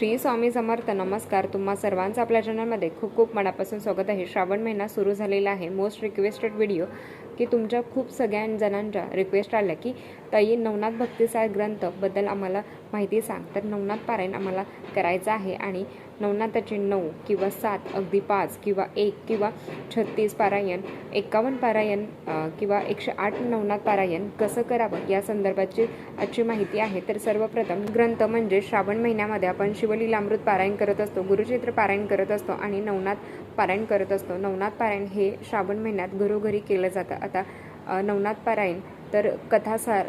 श्री स्वामी समर्थ. नमस्कार. तुम्हा सर्वांचं आपल्या चॅनलमध्ये खूप खूप मनापासून स्वागत आहे. श्रावण महिना सुरू झालेला आहे. मोस्ट रिक्वेस्टेड व्हिडिओ की तुमच्या खूप सगळ्या जणांच्या रिक्वेस्ट आल्या की ताई नवनाथ भक्तिसार ग्रंथबद्दल आम्हाला माहिती सांग. तर नवनाथ पारायण आम्हाला करायचं आहे आणि नवनाथाचे नऊ किंवा सात अगदी पाच किंवा एक किंवा छत्तीस पारायण एकावन्न पारायण किंवा एकशे आठ नवनाथ पारायण कसं करावं या संदर्भाची आजची माहिती आहे. तर सर्वप्रथम ग्रंथ म्हणजे श्रावण महिन्यामध्ये आपण शिवलीलामृत पारायण करत असतो गुरुचित्र पारायण करत असतो आणि नवनाथ पारायण करत असतो. नवनाथ पारायण हे श्रावण महिन्यात घरोघरी केलं जातं. आता नवनाथ पारायण तर कथासार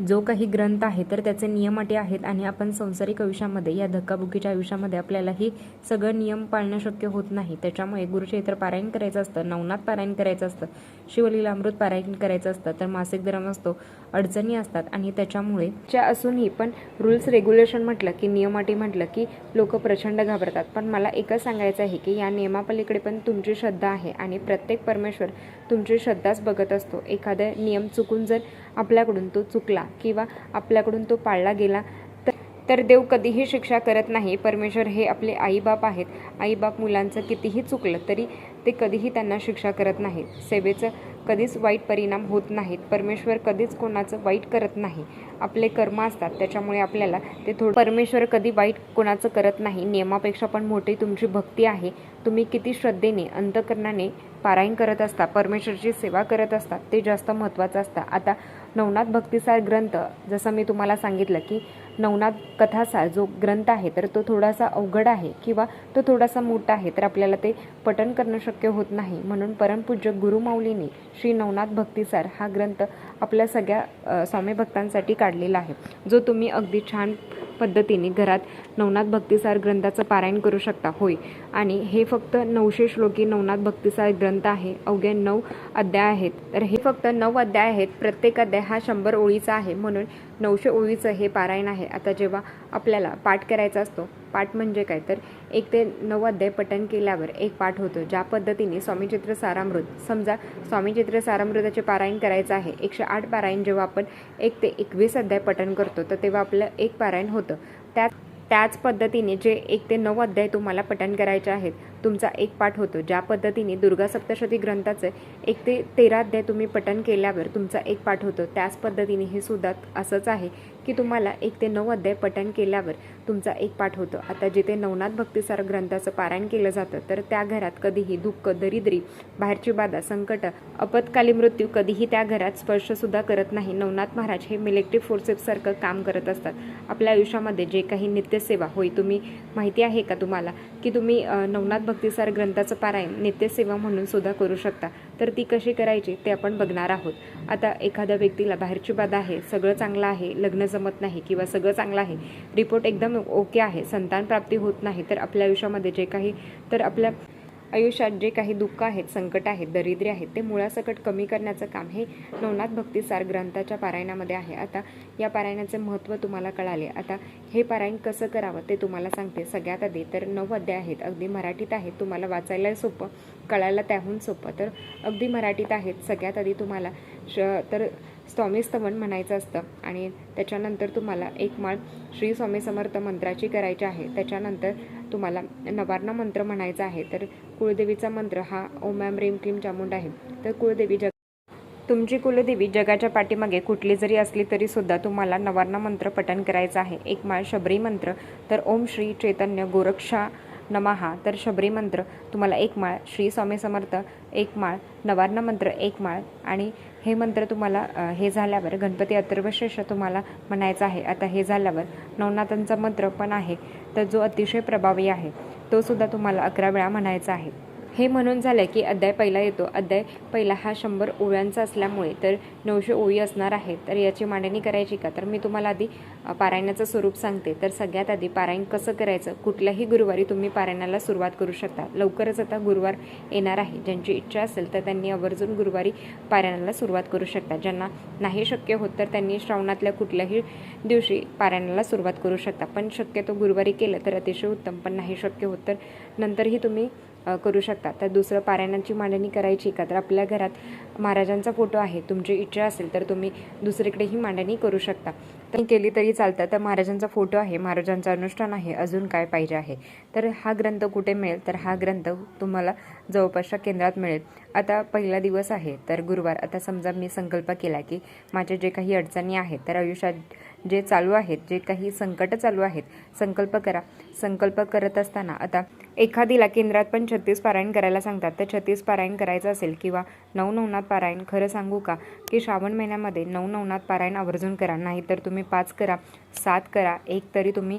जो काही ग्रंथ आहे तर त्याचे नियम अटी आहेत आणि आपण संसारिक आयुष्यामध्ये या धक्काबुकीच्या आयुष्यामध्ये आपल्याला हे सगळं नियम पाळणं शक्य होत नाही. त्याच्यामुळे गुरुचरित्र पारायण करायचं असतं नवनाथ पारायण करायचं असतं शिवलीलामृत पारायण करायचं असतं तर मासिक धर्म असतो अडचणी असतात आणि त्याच्यामुळे च्या असूनही पण रूल्स रेग्युलेशन म्हटलं की नियम अटी म्हटलं की लोक प्रचंड घाबरतात. पण मला एकच सांगायचं आहे की या नियमापलीकडे पण तुमची श्रद्धा आहे आणि प्रत्येक परमेश्वर तुमची श्रद्धाच बघत असतो. एखादा नियम चुकून जर आपल्याकडून तो चुकला किंवा आपल्याकडून तो पाळला गेला तर तर देव कधीही शिक्षा करत नाही. परमेश्वर हे आपले आईबाप आहेत. आईबाप मुलांचं कितीही चुकलं तरी ते कधीही त्यांना शिक्षा करत नाहीत. सेवेचं कधीच वाईट परिणाम होत नाहीत. परमेश्वर कधीच कोणाचं वाईट करत नाही. आपले कर्म असतात. त्याच्यामुळे आपल्याला ते थोडं परमेश्वर कधी वाईट कोणाचं करत नाही. नियमापेक्षा पण मोठी तुमची भक्ती आहे. तुम्ही किती श्रद्धेने अंतकरणाने पारायण करत असता परमेश्वरची सेवा करत असतात ते जास्त महत्त्वाचं असतं. आता नवनाथ भक्तिसार ग्रंथ जसं मी तुम्हाला सांगितलं की नवनाथ कथासार जो ग्रंथ आहे तर तो थोडासा अवघड आहे किंवा तो थोडासा मोठा आहे तर आपल्याला ते पठन करणं शक्य होत नाही. म्हणून परमपूज्य गुरुमाऊलीने श्री नवनाथ भक्तिसार हा ग्रंथ आपल्या सगळ्या स्वामी भक्तांसाठी काढलेला आहे. जो तुम्ही अगदी छान पद्धतीने घरात नवनाथ भक्तिसार ग्रंथाचं पारायण करू शकता. होय. आणि हे फक्त नऊशे श्लोकी नवनाथ भक्तिसार ग्रंथ आहे. अवघे नऊ अध्याय आहेत. तर हे फक्त नऊ अध्याय आहेत. प्रत्येक अध्याय हा शंभर ओळीचा आहे. म्हणून नऊशे ओळीचं हे पारायण आहे. आता जेव्हा आपल्याला पाठ करायचा असतो पाठ म्हणजे काय? तर एक ते नऊ अध्याय पठण केल्यावर एक पाठ होतो ज्या पद्धतीने स्वामीचित्र सारामृत समजा स्वामीचित्र सारामृताचे पारायण करायचं आहे एकशे आठ पारायण जेव्हा आपण एक ते एकवीस अध्याय पठण करतो तर तेव्हा आपलं एक पारायण होतं. त्यात त्याच पद्धतीने जे एक ते नऊ अध्याय तुम्हाला पठण करायचे आहेत तुमचा एक पाठ होतो ज्या पद्धतीने दुर्गा सप्तशती ग्रंथाचं एक ते तेरा अध्याय तुम्ही पठण केल्यावर तुमचा एक पाठ होतो. त्याच पद्धतीने हे सुद्धा असंच आहे की तुम्हाला एक ते नऊ अध्याय पठण केल्यावर तुमचा एक पाठ होतं. आता जिथे नवनाथ भक्तिसार ग्रंथाचं पारायण केलं जातं तर त्या घरात कधीही दुःख दरिद्री बाहेरची बाधा संकट आपत्काली मृत्यू कधीही त्या घरात स्पर्शसुद्धा करत नाही. नवनाथ महाराज हे मिलेक्टिव्ह फोर्सेससारखं काम करत असतात. आपल्या आयुष्यामध्ये जे काही नित्यसेवा होय तुम्ही माहिती आहे का तुम्हाला? की तुम्ही नवनाथ भक्तिसार ग्रंथाचं पारायण नित्यसेवा म्हणून सुद्धा करू शकता. तर ती कशी करायची ते आपण बघणार आहोत. आता एखाद्या व्यक्तीला बाहेरची बाधा आहे सगळं चांगलं आहे लग्न जमत नाही किंवा सगळं चांगलं आहे रिपोर्ट एकदम ओके आहे संतान प्राप्ती होत नाही तर आपल्या आयुष्यामध्ये जे काही तर आपल्या आयुष्यात जे काही दुःख आहेत संकट आहेत दरिद्र्य आहेत ते मुळासकट कमी करण्याचं काम हे नवनाथ भक्तिसार ग्रंथाच्या पारायणामध्ये आहे. आता या पारायणाचे महत्त्व तुम्हाला कळाले. आता हे पारायण कसं करावं ते तुम्हाला सांगते. सगळ्यात आधी तर नऊ अध्याय आहेत. अगदी मराठीत आहेत. तुम्हाला वाचायला सोपं कळायला त्याहून सोपं. तर अगदी मराठीत आहेत. सगळ्यात आधी तुम्हाला श तर स्वामी स्तवन म्हणायचं असतं. आणि त्याच्यानंतर तुम्हाला एक माळ श्री स्वामी समर्थ मंत्राची करायची आहे. त्याच्यानंतर तुम्हाला नवार्ण मंत्र म्हणायचा आहे. तर कुळदेवीचा मंत्र हा ओम ॲम रेम क्लीम चामुंड आहे. तर कुळदेवी जग तुमची कुलदेवी जगाच्या पाठीमागे कुठली जरी असली तरी सुद्धा तुम्हाला नवारणा मंत्र पठण करायचं आहे. एक माळ शबरी मंत्र. तर ओम श्री चैतन्य गोरक्षा नमहा तर शबरी मंत्र. तुम्हाला एक माळ श्री स्वामी समर्थ एक माळ नवार्ण मंत्र एक माळ. आणि हे मंत्र तुम्हाला हे झाल्यावर गणपती अथर्वशेष तुम्हाला म्हणायचं आहे. आता हे झाल्यावर नवनाथांचा मंत्र पण आहे तर जो अतिशय प्रभावी आहे तो सुद्धा तुम्हाला अकरा वेळा म्हणायचा आहे. हे म्हणून झालं की अध्याय पहिला येतो. अध्याय पहिला हा शंभर ओव्यांचा असल्यामुळे तर नऊशे ओळी असणार आहे. तर याची मांडणी करायची का? तर मी तुम्हाला आधी पारायणाचं स्वरूप सांगते. तर सगळ्यात आधी पारायण कसं करायचं? कुठल्याही गुरुवारी तुम्ही पारायणाला सुरुवात करू शकता. लवकरच आता गुरुवार येणार आहे. ज्यांची इच्छा असेल तर त्यांनी आवर्जून गुरुवारी पारायणाला सुरुवात करू शकता. ज्यांना नाही शक्य होत तर त्यांनी श्रावणातल्या कुठल्याही दिवशी पारायणाला सुरुवात करू शकता. पण शक्यतो गुरुवारी केलं तर अतिशय उत्तम. पण नाही शक्य होत तर नंतरही तुम्ही करू शकता तर दुसरं पारायणाची मांडणी करायची का? तर आपल्या घरात महाराजांचा फोटो आहे. तुमची इच्छा असेल तर तुम्ही दुसरीकडेही मांडणी करू शकता. तर केली तरी चालतं. तर महाराजांचा फोटो आहे. महाराजांचं अनुष्ठान आहे. अजून काय पाहिजे आहे? तर हा ग्रंथ कुठे मिळेल? तर हा ग्रंथ तुम्हाला जवळपासच्या केंद्रात मिळेल. आता पहिला दिवस आहे. तर गुरुवार. आता समजा मी संकल्प केला की माझ्या जे काही अडचणी आहेत तर आयुष्यात जे चालू आहेत जे काही संकट चालू आहेत संकल्प करा. संकल्प करत असताना आता एखादीला केंद्रात पण छत्तीस पारायण करायला सांगतात. तर छत्तीस पारायण करायचं असेल किंवा नऊ नवनाथ पारायण खरं सांगू का? की श्रावण महिन्यामध्ये नऊ नवनाथ पारायण आवर्जून करा. नाहीतर तुम्ही पाच करा सात करा एक तरी तुम्ही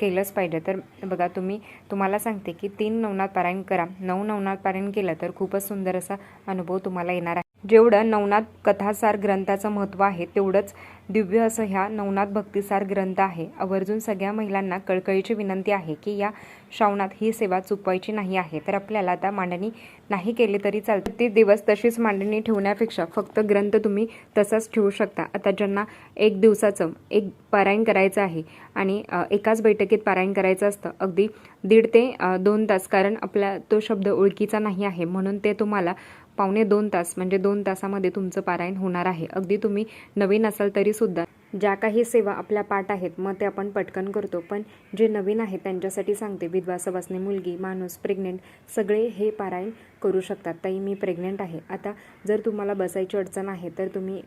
केलंच पाहिजे. तर बघा तुम्ही तुम्हाला सांगते की तीन नवनाथ पारायण करा. नऊ नवनाथ पारायण केलं तर खूपच सुंदर असा अनुभव तुम्हाला येणार आहे. जेवढं नवनाथ कथासार ग्रंथाचं महत्त्व आहे तेवढंच दिव्य असं ह्या नवनाथ भक्तिसार ग्रंथ आहे. आवर्जून सगळ्या महिलांना कळकळीची विनंती आहे की या श्रावणात ही सेवा चुकवायची नाही आहे. तर आपल्याला आता मांडणी नाही केली तरी चालते. ती दिवस तशीच मांडणी ठेवण्यापेक्षा फक्त ग्रंथ तुम्ही तसाच ठेवू शकता. आता ज्यांना एक दिवसाचं एक पारायण करायचं आहे आणि एकाच बैठकीत पारायण करायचं असतं अगदी दीड ते दोन तास. कारण आपला तो शब्द ओळखीचा नाही आहे. म्हणून ते तुम्हाला पावणे दोन तास म्हणजे दोन तासामध्ये तुमचं पारायण होणार आहे. अगदी तुम्ही नवीन असाल तरी सुद्धा ज्या काही सेवा आपल्या पाठ आहेत मग ते आपण पटकन करतो. पण जे नवीन आहेत त्यांच्यासाठी सांगते विधवा सवासनी मुलगी माणूस प्रेग्नेंट सगळे हे पारायण करू शकतात. ताई मी प्रेग्नेंट आहे. आता जर तुम्हाला बसायची अडचण आहे तर तुम्ही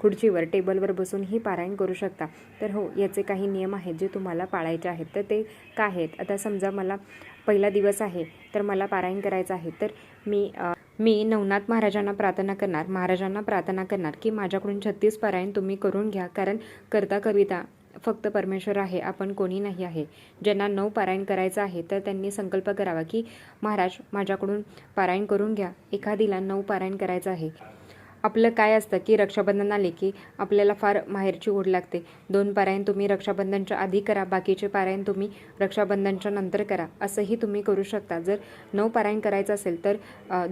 खुर्चीवर टेबलवर बसून ही पारायण करू शकता. तर हो याचे काही नियम आहेत जे तुम्हाला पाळायचे आहेत. तर ते काय आहेत? आता समजा मला पहिला दिवस आहे तर मला पारायण करायचं आहे. तर मी मी नवनाथ महाराजांना प्रार्थना करणार महाराजांना प्रार्थना करणार की माझ्याकडून छत्तीस पारायण तुम्ही करून घ्या. कारण करता कविता फक्त परमेश्वर आहे आपण कोणी नाही आहे. ज्यांना नऊ पारायण करायचं आहे तर त्यांनी संकल्प करावा की महाराज माझ्याकडून पारायण करून घ्या. एखादीला नऊ पारायण करायचं आहे. आपलं काय असतं की रक्षाबंधन आले की आपल्याला फार माहेरची ओढ लागते. दोन पारायण तुम्ही रक्षाबंधनच्या आधी करा बाकीचे पारायण तुम्ही रक्षाबंधनच्या नंतर करा असंही तुम्ही करू शकता. जर नऊ पारायण करायचं असेल तर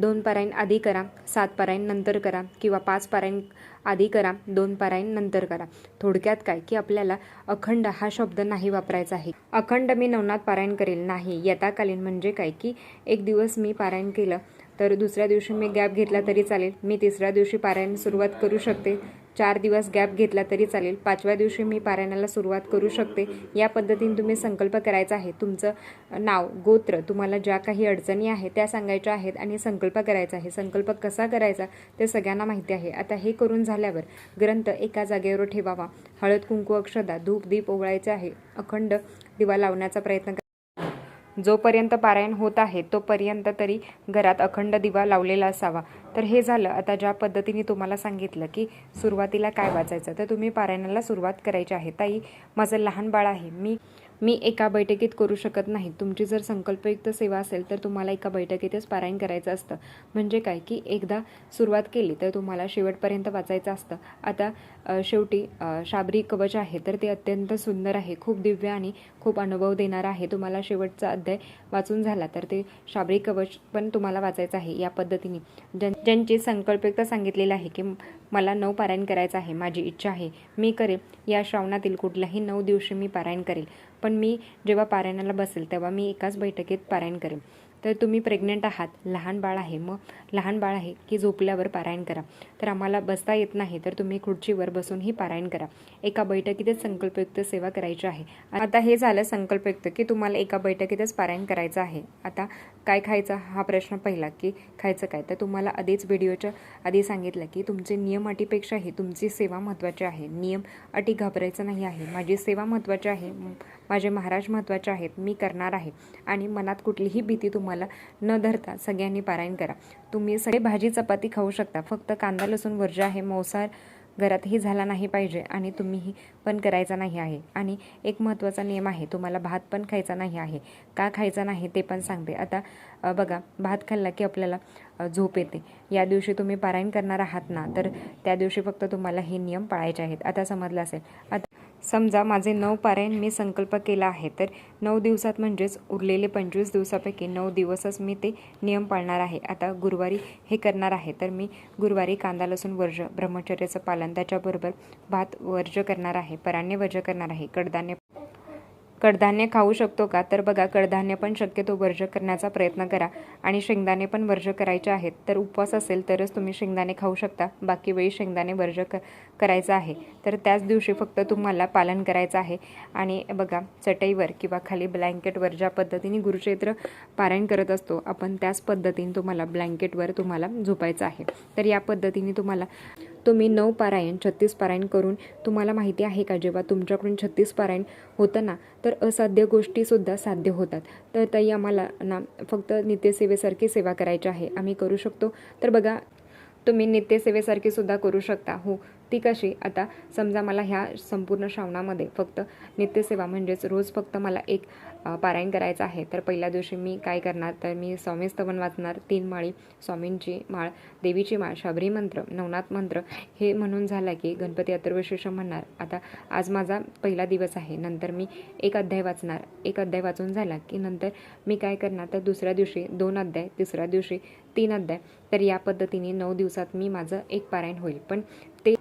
दोन पारायण आधी करा सात पारायण नंतर करा किंवा पाच पारायण आधी करा दोन पारायण नंतर करा. थोडक्यात काय की आपल्याला अखंड हा शब्द नाही वापरायचा आहे. अखंड मी नवनाथ पारायण करेल नाही. यथाकालीन म्हणजे काय की एक दिवस मी पारायण केलं तर दुसऱ्या दिवशी मी गॅप घेतला तरी चालेल. मी तिसऱ्या दिवशी पारायण सुरुवात करू शकते. चार दिवस गॅप घेतला तरी चालेल. पाचव्या दिवशी मी पारायणाला सुरुवात करू शकते. या पद्धतीने तुम्ही संकल्प करायचा आहे. तुमचं नाव गोत्र तुम्हाला ज्या काही अडचणी आहेत त्या सांगायच्या आहेत आणि संकल्प करायचा आहे. संकल्प कसा करायचा ते सगळ्यांना माहिती आहे. आता हे करून झाल्यावर ग्रंथ एका जागेवर ठेवावा. हळद कुंकू अक्षदा धूप दीप ओवळायचे आहे. अखंड दिवा लावण्याचा प्रयत्न करा जोपर्यंत पारायण होत आहे तोपर्यंत तरी घरात अखंड दिवा लावलेला असावा. तर हे झालं. आता ज्या पद्धतीने तुम्हाला सांगितलं की सुरुवातीला काय वाचायचं तर तुम्ही पारायणाला सुरुवात करायची आहे. ताई माझं लहान बाळ आहे. मी मी एका बैठकीत करू शकत नाही. तुमची जर संकल्पयुक्त सेवा असेल तर तुम्हाला एका बैठकीतच पारायण करायचं असतं. म्हणजे काय? की एकदा सुरुवात केली तर तुम्हाला शेवटपर्यंत वाचायचं असतं. आता शेवटी शाबरी कवच आहे तर ते अत्यंत सुंदर आहे. खूप दिव्य आणि खूप अनुभव देणारं आहे. तुम्हाला शेवटचा अध्याय वाचून झाला तर ते शाबरी कवच पण तुम्हाला वाचायचं आहे या पद्धतीने. ज्यां ज्यांची संकल्पयुक्त सांगितलेलं आहे की मला नऊ पारायण करायचं आहे माझी इच्छा आहे मी करेल या श्रावणातील कुठल्याही नऊ दिवशी मी पारायण करेल. पण मी जेव्हा पारायणाला बसेल तेव्हा मी एकाच बैठकीत पारायण करेन. तर तुम्ही प्रेग्नेंट आहात लहान बाळ आहे मग लहान बाळ आहे की झोपल्यावर पारायण करा. तर आम्हाला बसता येत नाही तर तुम्ही खुर्चीवर बसूनही पारायण करा. एका बैठकीतच संकल्पयुक्त सेवा करायची आहे. आता हे झालं संकल्पयुक्त की तुम्हाला एका बैठकीतच पारायण करायचं आहे. आता काय खायचं? हा प्रश्न पहिला की खायचं काय? तर तुम्हाला आधीच व्हिडिओच्या आधी सांगितलं की तुमचे नियम अटीपेक्षाही तुमची सेवा महत्त्वाची आहे. नियम अटी घाबरायचं नाही आहे. माझी सेवा महत्त्वाची आहे. माझे महाराज महत्त्वाचे आहेत मी करणार आहे. आणि मनात कुठलीही भीती तुम्हाला न धरता सगळ्यांनी पारायण करा. तुम्ही सगळे भाजी चपाती खाऊ शकता. फक्त कांदा लसूण वर्ज आहे मौसार घरातही झाला नाही पाहिजे आणि तुम्हीही पण करायचा नाही आहे. आणि एक महत्त्वाचा नियम आहे तुम्हाला भात पण खायचा नाही आहे. का खायचा नाही ते पण सांगते. आता बघा भात खाल्ला की आपल्याला झोप येते. या दिवशी तुम्ही पारायण करणार आहात ना तर त्या दिवशी फक्त तुम्हाला हे नियम पाळायचे आहेत. आता समजलं असेल. आता समजा माझे नऊ पारायण मी संकल्प केला आहे तर नऊ दिवसात म्हणजेच उरलेले पंचवीस दिवसापैकी नऊ दिवसच मी ते नियम पाळणार आहे. आता गुरुवारी हे करणार आहे तर मी गुरुवारी कांदा लसूण वर्ज ब्रह्मचर्याचं पालन त्याच्याबरोबर भात वर्ज करणार आहे पराण्य वर्ज करणार आहे कडधान्य कडधान्य खाऊ शकतो का? तर बघा कडधान्य पण शक्यतो वर्ज करण्याचा प्रयत्न करा आणि शेंगदाणे पण वर्ज करायचे आहेत. तर उपवास असेल तरच तुम्ही शेंगदाणे खाऊ शकता. बाकी वेळी शेंगदाणे वर्ज क करायचं आहे. तर त्याच दिवशी फक्त तुम्हाला पालन करायचं आहे. आणि बघा चटईवर किंवा खाली ब्लँकेटवर ज्या पद्धतीने गुरुक्षेत्र पारायण करत असतो आपण त्याच पद्धतीने तुम्हाला ब्लँकेटवर तुम्हाला झोपायचं आहे. तर या पद्धतीने तुम्हाला तुम्ही नऊ पारायण छत्तीस पारायण करून तुम्हाला माहिती आहे का जेव्हा तुमच्याकडून छत्तीस पारायण होतं ना तर असाध्य गोष्टीसुद्धा साध्य होतात. तर ताई आम्हाला ना फक्त नित्यसेवेसारखी सेवा करायची आहे. आम्ही करू शकतो. तर बघा तुम्ही नित्यसेवेसारखी सुद्धा करू शकता. हो ती कशी? आता समजा मला ह्या संपूर्ण श्रावणामध्ये फक्त नित्यसेवा म्हणजेच रोज फक्त मला एक पारायण करायचं आहे तर पहिल्या दिवशी मी काय करणार? तर मी स्वामी स्तवन वाचणार तीन माळी स्वामींची माळ देवीची माळ शबरी मंत्र नवनाथ मंत्र हे म्हणून झाला की गणपती अथर्वशीर्ष म्हणणार. आता आज माझा पहिला दिवस आहे नंतर मी एक अध्याय वाचणार. एक अध्याय वाचून झाला की नंतर मी काय करणार? तर दुसऱ्या दिवशी दोन अध्याय तिसऱ्या दिवशी तीन अध्याय तर या पद्धतीने नऊ दिवसात मी माझं एक पारायण होईल. पण ते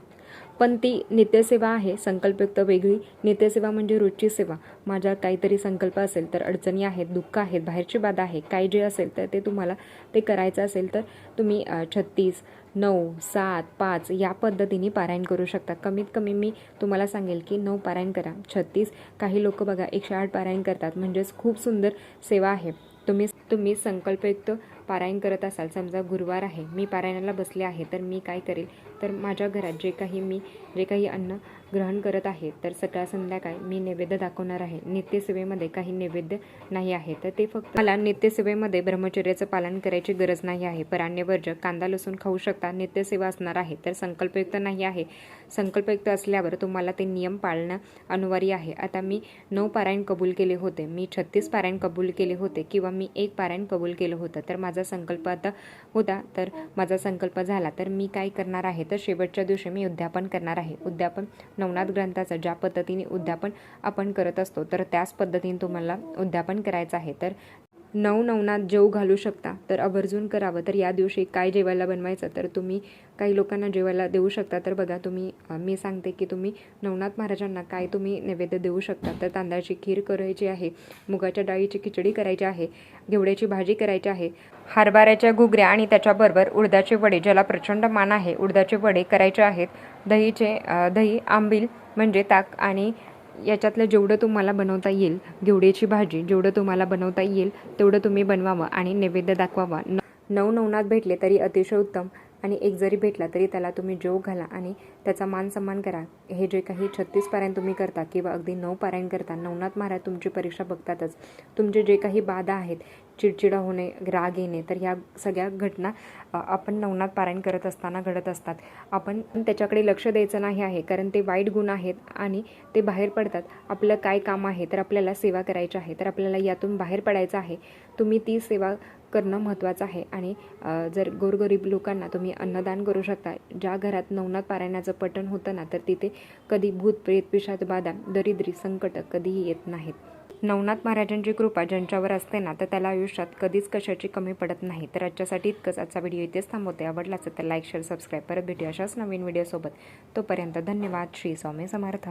पण ती नित्यसेवा आहे संकल्पयुक्त वेगळी. नित्यसेवा म्हणजे रोजची सेवा. माझ्या काहीतरी संकल्प असेल तर अडचणी आहेत दुःख आहेत बाहेरची बाधा आहे काय जे असेल तर ते तुम्हाला ते करायचं असेल तर तुम्ही छत्तीस नऊ सात पाच या पद्धतीने पारायण करू शकता. कमीत कमी मी तुम्हाला सांगेल की नऊ पारायण करा. छत्तीस काही लोक बघा एकशे आठ पारायण करतात. म्हणजेच खूप सुंदर सेवा आहे. तुम्ही तुम्ही संकल्पयुक्त पारायण करत असाल समजा गुरुवार आहे मी पारायणाला बसले आहे तर मी काय करेल? तर माझ्या घरात जे काही मी जे काही अन्न ग्रहण करत आहे तर सकाळ संध्याकाळ मी नैवेद्य दाखवणार आहे. नित्यसेवेमध्ये काही नैवेद्य नाही आहे तर ते फक्त मला नित्यसेवेमध्ये ब्रह्मचर्याचं पालन करायची गरज नाही आहे. पराण्य वर्ज कांदा लसूण खाऊ शकता नित्यसेवा असणार आहे तर संकल्पयुक्त नाही आहे. संकल्पयुक्त असल्यावर तुम्हाला ते नियम पाळणं अनिवार्य आहे. आता मी नऊ पारायण कबूल केले होते. मी छत्तीस पारायण कबूल केले होते किंवा मी एक पारायण कबूल केलं होतं तर माझं माझा संकल्प आता होता तर माझा संकल्प झाला. तर मी काय करणार आहे? तर शेवटच्या दिवशी मी उद्यापन करणार आहे. उद्यापन नवनाथ ग्रंथाचं ज्या पद्धतीने उद्यापन आपण करत असतो तर त्याच पद्धतीने तुम्हाला उद्यापन करायचं आहे. तर नऊ नवनाथ जेव घालू शकता. तर आवर्जून करावं. तर या दिवशी काय जेवायला बनवायचं? तर तुम्ही काही लोकांना जेवायला देऊ शकता. तर बघा तुम्ही मी सांगते की तुम्ही नवनाथ महाराजांना काय तुम्ही नैवेद्य देऊ शकता? तर तांदळाची खीर करायची आहे मुगाच्या डाळीची खिचडी करायची आहे घेवड्याची भाजी करायची आहे हरभऱ्याच्या घुगऱ्या आणि त्याच्याबरोबर उडदाचे वडे ज्याला प्रचंड मान आहे उडदाचे वडे करायचे आहेत. दहीचे दही आंबील म्हणजे ताक आणि याच्यातलं जेवढं तुम्हाला बनवता येईल घेवड्याची भाजी जेवढं तुम्हाला बनवता येईल तेवढं तुम्ही बनवावं आणि नैवेद्य दाखवावा. न नऊ नवनाथ भेटले तरी अतिशय उत्तम. आणि एक जरी भेटला तरी त्याला तुम्ही जेव घाला आणि त्याचा मान सन्मान करा. हे जे काही छत्तीस पारायण तुम्ही करता किंवा अगदी नऊ पारायण करता नवनाथ महाराज तुमची परीक्षा बघतातच. तुमचे जे काही बाधा आहेत चिडचिडा होणे राग येणे तर ह्या सगळ्या घटना आपण नवनाथ पारायण करत असताना घडत असतात. आपण त्याच्याकडे लक्ष द्यायचं नाही आहे कारण ते वाईट गुण आहेत आणि ते बाहेर पडतात. आपलं काय काम आहे तर आपल्याला सेवा करायची आहे. तर आपल्याला यातून बाहेर पडायचं आहे. तुम्ही ती सेवा करणं महत्त्वाचं आहे. आणि जर गोरगरीब लोकांना तुम्ही अन्नदान करू शकता ज्या घरात नवनाथ पारायणाचं पठण होतं ना तर तिथे कधी भूत प्रेत पिशाच बाधा दरिद्री संकट कधीही येत नाहीत. नवनाथ महाराजांची कृपा ज्यांच्यावर असते ना तर त्याला आयुष्यात कधीच कशाची कमी पडत नाही. तर आजच्यासाठी इतकंच. आजचा व्हिडिओ इथेच थांबवते. आवडलाच तर लाईक शेअर सबस्क्राईब. परत भेटू अशाच नवीन व्हिडिओसोबत. तोपर्यंत धन्यवाद. श्री स्वामी समर्थ.